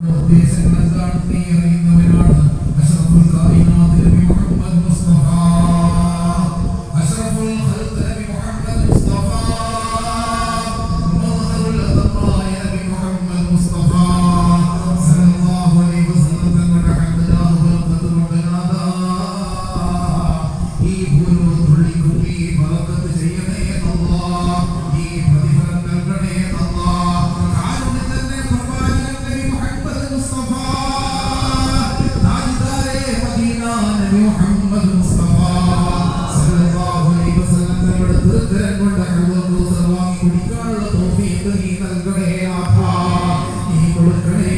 ഉദ്ദേശങ്ങൾ എന്താണ് നീ ദീർഘരം കൊണ്ട് അള്ളാഹു സർവം കുടിക്കാനുള്ള തൗഫീഖ് നീ നൽകണേ ആഹാ നീ കൊടുക്കണേ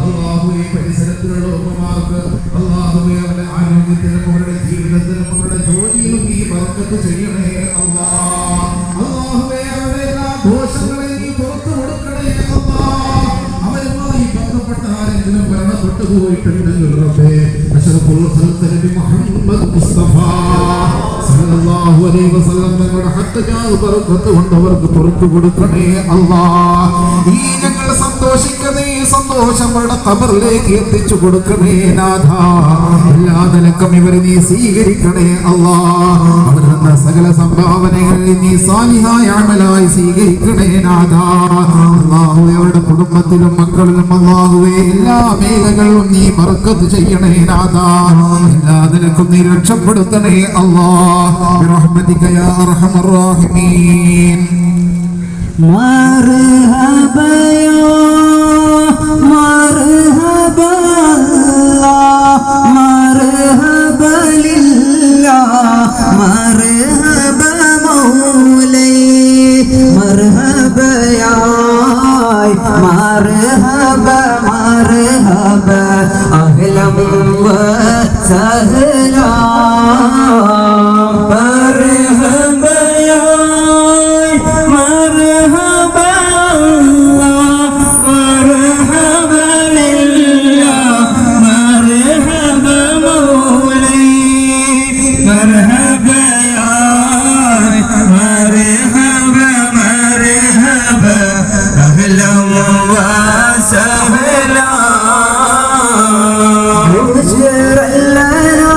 അള്ളാഹുവെ പരിസരത്തിലുള്ള ഉമ്മമാർക്ക് അല്ലാഹുവേ അവരുടെ ആരോഗ്യത്തിലും അവരുടെ ജീവിതത്തിലും അവരുടെ ജോലിയിലും ഈ ബർക്കത്ത് ചെയ്യണേ അല്ലാഹ് അല്ലാഹുവേ അവരുടെ എല്ലാ ദോഷങ്ങളെ നീ പുറത്തു കൊടുക്കണേ ബന്ധപ്പെട്ട ആരെങ്കിലും മരണപ്പെട്ടു പോയിട്ടുണ്ടെങ്കിൽ റബ്ബേ അഷ്റഫുൽ ഖൽഖ് നബി മുഹമ്മദ് മുസ്തഫ. അല്ലാഹ് സന്തോഷം അവരുടെ എത്തിച്ചു കൊടുക്കണേ നാഥ. എല്ലാ നിലക്കും ഇവരെ നീ സ്വീകരിക്കണേ അല്ലാഹ് തന്ന സകല സംഭാവനകളിൽ നീ സാലിഹായ അമലായി സ്വീകരിക്കണേ നാഥ. അല്ലാഹുവേ അവരുടെ വേദങ്ങളും നീ ബർക്കത്ത് ചെയ്യണേ നാഥ എല്ലാ നിനക്കും നീ രക്ഷപ്പെടുത്തണേ അള്ളാഹ്മദിക്കയാഹമറാഹിമീൻ മർഹബയോ മർഹബ മർഹബലില്ല മർഹബ മൗലൈ മർഹബയായി മർഹബ بشرى لنا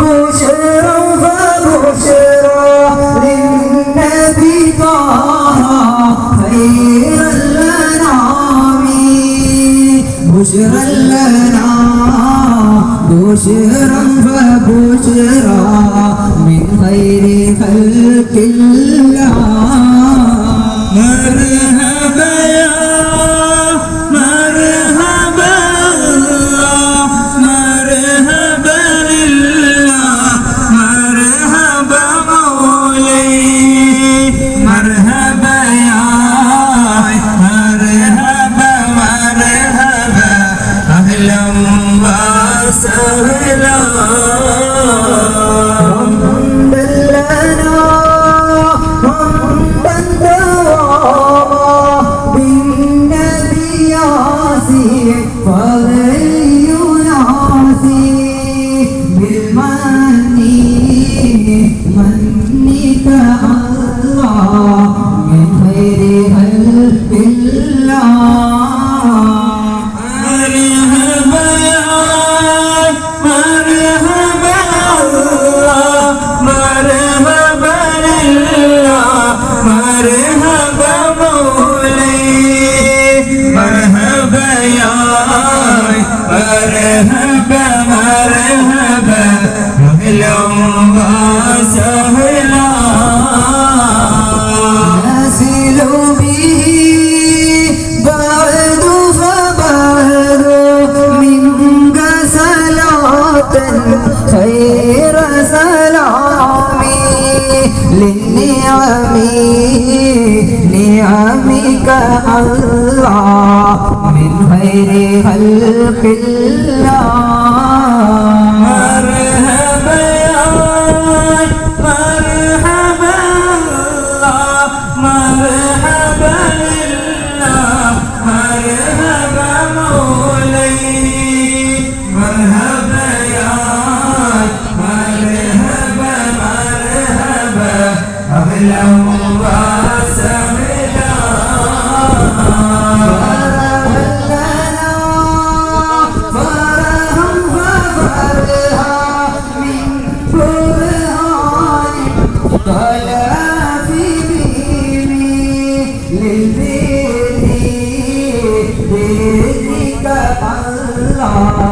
بشرى فبشرى للنبي طه خير الأنعام بشرى لنا بشرى فبشرى من خير خلق الله منك الله من خير خلق الله مرحبا يا الله من خير خلق الله Oh.